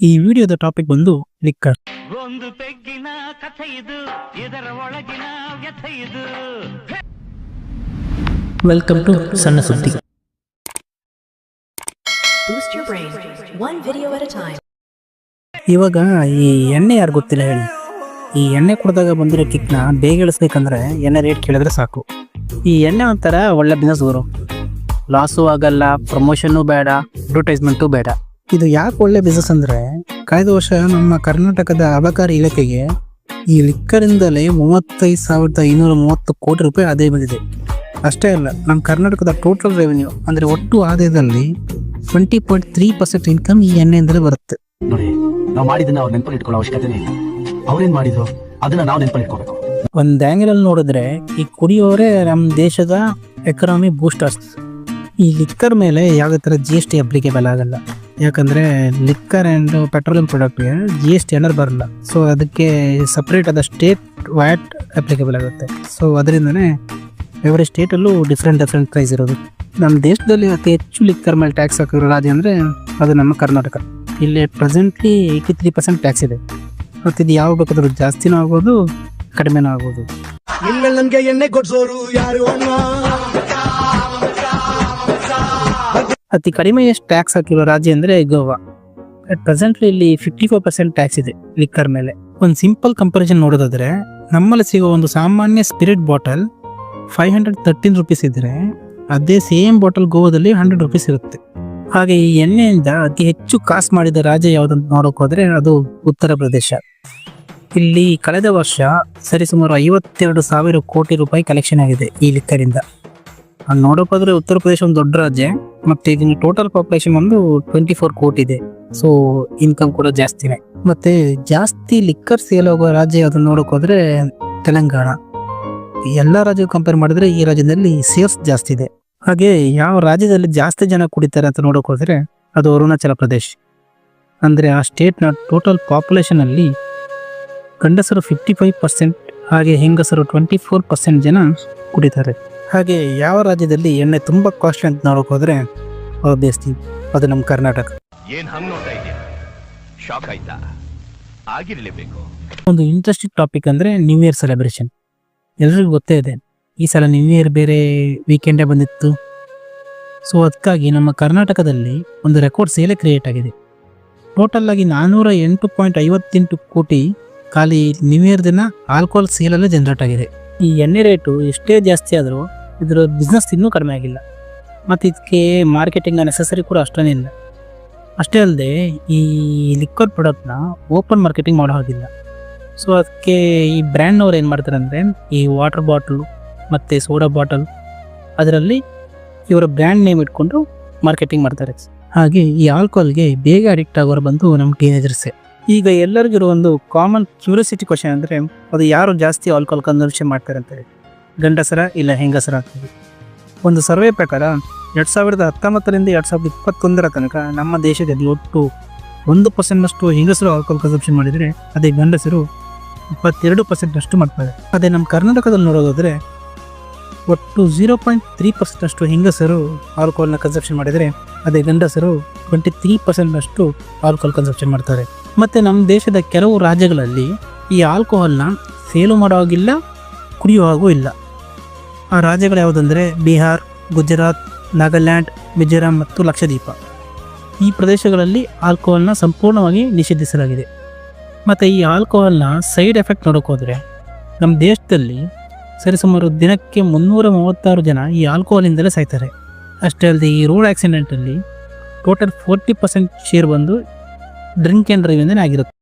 ಈ ವಿಡಿಯೋದ ಟಾಪಿಕ್ ಬಂದು ಲಿಕ್ಕರ್ ಒಂದು ಪೆಗ್ಗಿನ ಕಥೆ ಇದು ಇದರ ಒಳಗಿನ ವ್ಯಥೆ ಇದು. ವೆಲ್ಕಮ್ ಟು ಸಣ್ಣ ಸುದ್ದಿ. ಇವಾಗ ಈ ಎಣ್ಣೆ ಯಾರು ಗೊತ್ತಿಲ್ಲ ಹೇಳಿ. ಈ ಎಣ್ಣೆ ಕುಡ್ದಾಗ ಬಂದಿರೋ ಕಿಕ್ನ ಬೇಗ ಇಳಿಸ್ಬೇಕಂದ್ರೆ ಎಣ್ಣೆ ರೇಟ್ ಕೇಳಿದ್ರೆ ಸಾಕು. ಈ ಎಣ್ಣೆ ಒಂಥರ ಒಳ್ಳೆ ಬಿಸ್ನೆಸ್ ಗುರು. ಲಾಸು ಆಗಲ್ಲ ಪ್ರಮೋಷನ್ನು ಬೇಡ ಅಡ್ವರ್ಟೈಸ್ಮೆಂಟು ಬೇಡ. ಇದು ಯಾಕೆ ಒಳ್ಳೆ ಬಿಸ್ನೆಸ್ ಅಂದ್ರೆ ಕಳೆದ ವರ್ಷ ನಮ್ಮ ಕರ್ನಾಟಕದ ಅಬಕಾರಿ ಇಲಾಖೆಗೆ ಈ ಲಿಕ್ಕರಿಂದಲೇ ಮೂವತ್ತೈದು ಸಾವಿರದ ಐನೂರ ಮೂವತ್ತು ಕೋಟಿ ರೂಪಾಯಿ ಆದಾಯ ಬಂದಿದೆ. ಅಷ್ಟೇ ಅಲ್ಲ ನಮ್ಮ ಕರ್ನಾಟಕದ ಟೋಟಲ್ ರೆವೆನ್ಯೂ ಅಂದರೆ ಒಟ್ಟು ಆದಾಯದಲ್ಲಿ twenty point three percent income ಈ ಎಣ್ಣೆಯಿಂದಲೇ ಬರುತ್ತೆ. ನೋಡಿ ನಾವು ಮಾಡಿದ್ದನ್ನ ಅವ್ರು ನೆನಪಲ್ಲಿ ಇಟ್ಕೊಳ್ಳೋ ಅವಶ್ಯಕತೆನೇ ಇಲ್ಲ. ಅವ್ರೇನ್ ಮಾಡಿದ್ರು? ಅದನ್ನ ನಾವು ನೆನಪಲ್ಲಿ ಇಟ್ಕೋಬೇಕು. ಒಂದು ಆ್ಯಂಗಲಲ್ಲಿ ನೋಡಿದ್ರೆ ಈ ಕುಡಿಯೋರೇ ನಮ್ಮ ದೇಶದ ಎಕನಾಮಿ ಬೂಸ್ಟ್ ಆಗ್ತದೆ. ಈ ಲಿಕ್ಕರ್ ಮೇಲೆ ಯಾವುದೇ ಥರ ಜಿ ಎಸ್ ಟಿ ಅಪ್ಲಿಕೇಬಲ್ ಆಗಲ್ಲ. ಯಾಕಂದರೆ ಲಿಕ್ಕರ್ ಅಂಡ್ ಪೆಟ್ರೋಲಿಯಂ ಪ್ರಾಡಕ್ಟ್ಗೆ ಜಿ ಎಸ್ ಟಿ ಏನಾರು ಬರಲ್ಲ. ಸೊ ಅದಕ್ಕೆ ಸಪ್ರೇಟ್ ಆದ ಸ್ಟೇಟ್ ವ್ಯಾಟ್ ಅಪ್ಲಿಕೇಬಲ್ ಆಗುತ್ತೆ. ಸೊ ಅದರಿಂದನೇ ಎವ್ರಿ ಸ್ಟೇಟಲ್ಲೂ ಡಿಫ್ರೆಂಟ್ ಡಿಫ್ರೆಂಟ್ ಪ್ರೈಸ್ ಇರೋದು. ನಮ್ಮ ದೇಶದಲ್ಲಿ ಅತಿ ಹೆಚ್ಚು ಲಿಕ್ಕರ್ ಮೇಲೆ ಟ್ಯಾಕ್ಸ್ ಹಾಕಿರೋ ರಾಜ್ಯ ಅಂದರೆ ಅದು ನಮ್ಮ ಕರ್ನಾಟಕ. ಇಲ್ಲಿ presently eighty three percent tax ಇದೆ. ಮತ್ತು ಇದು ಯಾವ ಬೇಕಾದ್ರೂ ಜಾಸ್ತಿನೂ ಆಗ್ಬೋದು, ಕಡಿಮೆನೂ ಆಗ್ಬೋದು. ಎಣ್ಣೆ ಕೊಡಿಸೋರು ಯಾರು ಅತಿ ಕಡಿಮೆ ಟ್ಯಾಕ್ಸ್ ಹಾಕಿರೋ ರಾಜ್ಯ ಅಂದರೆ ಗೋವಾ. ಅಟ್ ಪ್ರೆಸೆಂಟ್ಲಿ ಇಲ್ಲಿ ಫಿಫ್ಟಿ ಫೋರ್ ಪರ್ಸೆಂಟ್ ಟ್ಯಾಕ್ಸ್ ಇದೆ ಲಿಕ್ಕರ್ ಮೇಲೆ. ಒಂದು ಸಿಂಪಲ್ ಕಂಪಾರಿಸನ್ ನೋಡೋದಾದ್ರೆ, ನಮ್ಮಲ್ಲಿ ಸಿಗೋ ಒಂದು ಸಾಮಾನ್ಯ spirit bottle five hundred thirteen rupees ಇದ್ದರೆ ಅದೇ ಸೇಮ್ ಬಾಟಲ್ ಗೋವಾದಲ್ಲಿ ಹಂಡ್ರೆಡ್ ರುಪೀಸ್ ಇರುತ್ತೆ. ಹಾಗೆ ಈ ಎಣ್ಣೆಯಿಂದ ಅತಿ ಹೆಚ್ಚು ಕಾಸು ಮಾಡಿದ ರಾಜ್ಯ ಯಾವುದಂತ ನೋಡೋಕೆ ಹೋದರೆ ಅದು ಉತ್ತರ ಪ್ರದೇಶ. ಇಲ್ಲಿ ಕಳೆದ ವರ್ಷ ಸರಿಸುಮಾರು ಐವತ್ತೆರಡು ಸಾವಿರ ಕೋಟಿ ರೂಪಾಯಿ ಕಲೆಕ್ಷನ್ ಆಗಿದೆ ಈ ಲಿಕ್ಕರಿಂದ ಅಲ್ಲಿ ನೋಡೋಕೆ ಹೋದ್ರೆ ಉತ್ತರ ಪ್ರದೇಶ ಒಂದು ದೊಡ್ಡ ರಾಜ್ಯ. ಮತ್ತೆ ಇದನ್ನ ಟೋಟಲ್ ಪಾಪ್ಯುಲೇಷನ್ ಒಂದು ಟ್ವೆಂಟಿ ಫೋರ್ ಕೋಟಿ ಇದೆ. ಸೊ ಇನ್ಕಮ್ ಕೂಡ ಜಾಸ್ತಿನೇ ಮತ್ತೆ ಜಾಸ್ತಿ ಲಿಕ್ಕರ್ ಸೇಲ್ ಆಗೋ ರಾಜ್ಯ ಯಾವ್ದು ನೋಡಕ್ ತೆಲಂಗಾಣ. ಎಲ್ಲ ರಾಜ್ಯ ಕಂಪೇರ್ ಮಾಡಿದ್ರೆ ಈ ರಾಜ್ಯದಲ್ಲಿ ಸೇಲ್ಸ್ ಜಾಸ್ತಿ ಇದೆ. ಹಾಗೆ ಯಾವ ರಾಜ್ಯದಲ್ಲಿ ಜಾಸ್ತಿ ಜನ ಕುಡಿತಾರೆ ಅಂತ ನೋಡಕ್ ಅದು ಅರುಣಾಚಲ ಪ್ರದೇಶ್. ಅಂದ್ರೆ ಆ ಸ್ಟೇಟ್ನ ಟೋಟಲ್ ಪಾಪ್ಯುಲೇಷನ್ ಅಲ್ಲಿ ಗಂಡಸರು ಫಿಫ್ಟಿ ಫೈವ್ ಪರ್ಸೆಂಟ್ ಹಾಗೆ ಹೆಂಗಸರು ಟ್ವೆಂಟಿ ಫೋರ್ ಪರ್ಸೆಂಟ್ ಜನ ಕುಡಿತಾರೆ. ಹಾಗೆ ಯಾವ ರಾಜ್ಯದಲ್ಲಿ ಎಣ್ಣೆ ತುಂಬಾ ಕಾಸ್ಟ್ಲಿ ಅಂತ ನೋಡಕ್ ಹೋದ್ರೆ ಆಬ್ವಿಯಸ್ಲಿ ಅದು ನಮ್ಮ ಕರ್ನಾಟಕ. ಏನ್ ಹಂಗ್ ನೋಡ್ತಾ ಇದೆಯಾ ಶಾಕ್ ಆಯ್ತಾ? ಆಗಿರ್ಲೇಬೇಕು. ಒಂದು ಇಂಟ್ರೆಸ್ಟಿಂಗ್ ಟಾಪಿಕ್ ಅಂದ್ರೆ ನ್ಯೂ ಇಯರ್ ಸೆಲೆಬ್ರೇಷನ್ ಎಲ್ರಿಗೂ ಗೊತ್ತೇ ಇದೆ ಈ ಸಲ ನ್ಯೂ ಇಯರ್ ಬೇರೆ ವೀಕೆಂಡೇ ಬಂದಿತ್ತು. ಸೊ ಅದಕ್ಕಾಗಿ ನಮ್ಮ ಕರ್ನಾಟಕದಲ್ಲಿ ಒಂದು ರೆಕಾರ್ಡ್ ಸೇಲೆ ಕ್ರಿಯೇಟ್ ಆಗಿದೆ. ಟೋಟಲ್ ಆಗಿ ನಾನ್ನೂರ ಎಂಟು ಪಾಯಿಂಟ್ ಐವತ್ತೆಂಟು ಕೋಟಿ ಖಾಲಿ ನ್ಯೂ ಇಯರ್ ದಿನ ಆಲ್ಕೋಹಾಲ್ ಸೇಲಲ್ಲೇ ಜನರೇಟ್ ಆಗಿದೆ. ಈ ಎಣ್ಣೆ ರೇಟು ಎಷ್ಟೇ ಜಾಸ್ತಿ ಆದರೂ ಇದರ ಬಿಸ್ನೆಸ್ ಇನ್ನೂ ಕಡಿಮೆ ಆಗಿಲ್ಲ. ಮತ್ತು ಇದಕ್ಕೆ ಮಾರ್ಕೆಟಿಂಗ್ ನೆಸಸರಿ ಕೂಡ ಅಷ್ಟೇ ಇಲ್ಲ. ಅಷ್ಟೇ ಅಲ್ಲದೆ ಈ ಲಿಕ್ವರ್ ಪ್ರಾಡಕ್ಟ್ನ ಓಪನ್ ಮಾರ್ಕೆಟಿಂಗ್ ಮಾಡೋ ಹಾಗಿಲ್ಲ. ಸೊ ಅದಕ್ಕೆ ಈ ಬ್ರ್ಯಾಂಡ್ನವ್ರು ಏನು ಮಾಡ್ತಾರೆ ಅಂದರೆ ಈ ವಾಟರ್ ಬಾಟಲು ಮತ್ತು ಸೋಡಾ ಬಾಟಲ್ ಅದರಲ್ಲಿ ಇವರ ಬ್ರ್ಯಾಂಡ್ ನೇಮ್ ಇಟ್ಕೊಂಡು ಮಾರ್ಕೆಟಿಂಗ್ ಮಾಡ್ತಾರೆ. ಹಾಗೆ ಈ ಆಲ್ಕೋಹಾಲ್ಗೆ ಬೇಗ ಅಡಿಕ್ಟ್ ಆಗೋರು ಬಂದು ನಮ್ಮ ಟೀನೇಜರ್ಸೇ ಈಗ ಎಲ್ಲರಿಗಿರೋ ಒಂದು ಕಾಮನ್ ಕ್ಯೂರಿಯಾಸಿಟಿ ಕ್ವಶನ್ ಅಂದರೆ ಅದು ಯಾರು ಜಾಸ್ತಿ ಆಲ್ಕೋಹಾಲ್ ಕನ್ಸಂಪ್ಷನ್ ಮಾಡ್ತಾರೆ ಅಂತ ಹೇಳಿ. ಗಂಡಸರ ಇಲ್ಲ ಹೆಂಗಸರ ಆಗ್ತದೆ. ಒಂದು ಸರ್ವೆ ಪ್ರಕಾರ ಎರಡು ಸಾವಿರದ ಹತ್ತೊಂಬತ್ತರಿಂದ ಎರಡು ಸಾವಿರದ ಇಪ್ಪತ್ತೊಂದರ ತನಕ ನಮ್ಮ ದೇಶದಲ್ಲಿ ಒಟ್ಟು ಒಂದು ಪರ್ಸೆಂಟ್ನಷ್ಟು ಹೆಂಗಸರು ಆಲ್ಕೋಹಾಲ್ ಕನ್ಸಪ್ಷನ್ ಮಾಡಿದರೆ ಅದೇ ಗಂಡಸರು ಇಪ್ಪತ್ತೆರಡು ಪರ್ಸೆಂಟ್ನಷ್ಟು ಮಾಡ್ತಾರೆ. ಅದೇ ನಮ್ಮ ಕರ್ನಾಟಕದಲ್ಲಿ ನೋಡೋದಾದರೆ ಒಟ್ಟು ಝೀರೋ ಪಾಯಿಂಟ್ ತ್ರೀ ಪರ್ಸೆಂಟ್ನಷ್ಟು ಹೆಂಗಸರು ಆಲ್ಕೋಹಾಲ್ನ ಕನ್ಸಪ್ಷನ್ ಮಾಡಿದರೆ ಅದೇ ಗಂಡಸರು ಟ್ವೆಂಟಿ ತ್ರೀ ಪರ್ಸೆಂಟ್ನಷ್ಟು ಆಲ್ಕೋಹಾಲ್ ಕನ್ಸಪ್ಷನ್ ಮಾಡ್ತಾರೆ. ಮತ್ತು ನಮ್ಮ ದೇಶದ ಕೆಲವು ರಾಜ್ಯಗಳಲ್ಲಿ ಈ ಆಲ್ಕೋಹಾಲ್ನ ಸೇಲು ಮಾಡೋ ಹಾಗಿಲ್ಲ, ಕುಡಿಯೋ ಹಾಗೂ ಇಲ್ಲ. ಆ ರಾಜ್ಯಗಳು ಯಾವುದಂದರೆ ಬಿಹಾರ್, ಗುಜರಾತ್, ನಾಗಾಲ್ಯಾಂಡ್, ಮಿಜೋರಾಂ ಮತ್ತು ಲಕ್ಷದ್ವೀಪ. ಈ ಪ್ರದೇಶಗಳಲ್ಲಿ ಆಲ್ಕೋಹಾಲ್ನ ಸಂಪೂರ್ಣವಾಗಿ ನಿಷೇಧಿಸಲಾಗಿದೆ. ಮತ್ತು ಈ ಆಲ್ಕೋಹಾಲ್ನ ಸೈಡ್ ಎಫೆಕ್ಟ್ ನೋಡೋಕ್ಕೋದ್ರೆ ನಮ್ಮ ದೇಶದಲ್ಲಿ ಸರಿಸುಮಾರು ದಿನಕ್ಕೆ ಮುನ್ನೂರ ಮೂವತ್ತಾರು ಜನ ಈ ಆಲ್ಕೋಹಾಲಿಂದಲೇ ಸಾಯ್ತಾರೆ. ಅಷ್ಟೇ ಅಲ್ಲದೆ ಈ ರೋಡ್ ಆಕ್ಸಿಡೆಂಟಲ್ಲಿ ಟೋಟಲ್ ಫೋರ್ಟಿ ಪರ್ಸೆಂಟ್ ಶೇರ್ ಬಂದು ಡ್ರಿಂಕ್ ಆ್ಯಂಡ್ ಡ್ರೈವಿಂದನೇ ಆಗಿರುತ್ತೆ.